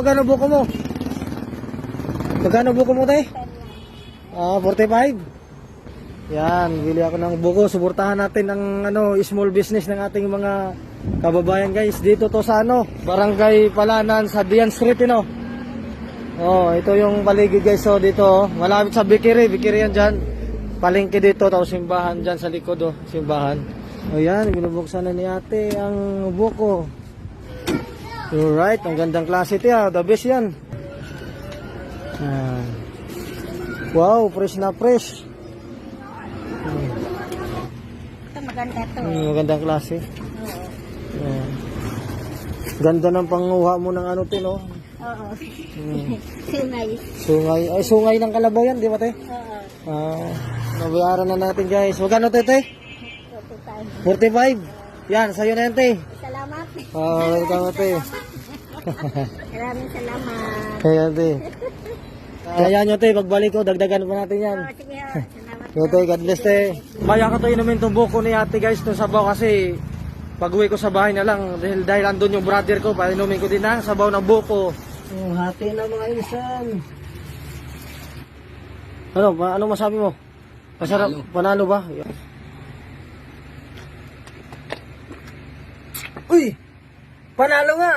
Magkano buko mo? Magkano buko mo, tay? Ah, 45. Yan, bili ako ng buko. Suportahan natin ang ano, small business ng ating mga kababayan, guys. Dito to sa ano, Barangay Palanan sa Dian Street, no? Oh, ito yung paligid, guys. So, dito, oh. malapit sa Bikiri. Bikiri yan dyan. Palengke dito, tapos simbahan dyan sa likod, oh. Simbahan. O yan, binubuksan na ni ate ang buko. Alright, ang gandang klase ito, ah. The best yan. Ah. Wow, fresh na fresh. Ito maganda to. Hmm, magandang klase. Oo. Ah. Ganda ng panguha mo ng ano, tin, oh. Oo. Hmm. Sungay. Sungay. Ay, sungay ng kalabaw yan, di ba, te? Oo. Ah, nabayaran na natin, guys. Magkano, te, te? Ito tayo. 45. Yan, sa'yo na yan, te. Salamat. Ah, welcome, te. Maraming salamat. Kaya, te. Kaya nyo, te. Pagbalik ko, dagdagan pa natin yan. Oo, sige ho. Salamat. Yo, te, God bless, te. Kaya ko to inumin tong buko ni ate, guys, itong sabaw kasi pag uwi ko sa bahay na lang dahil, dahil andun yung brother ko, pa inumin ko din ang sabaw ng buko. Oh, hati na mga insan. Ano, pa, ano masabi mo? Masarap, panalo ba? Uy! Panalo nga!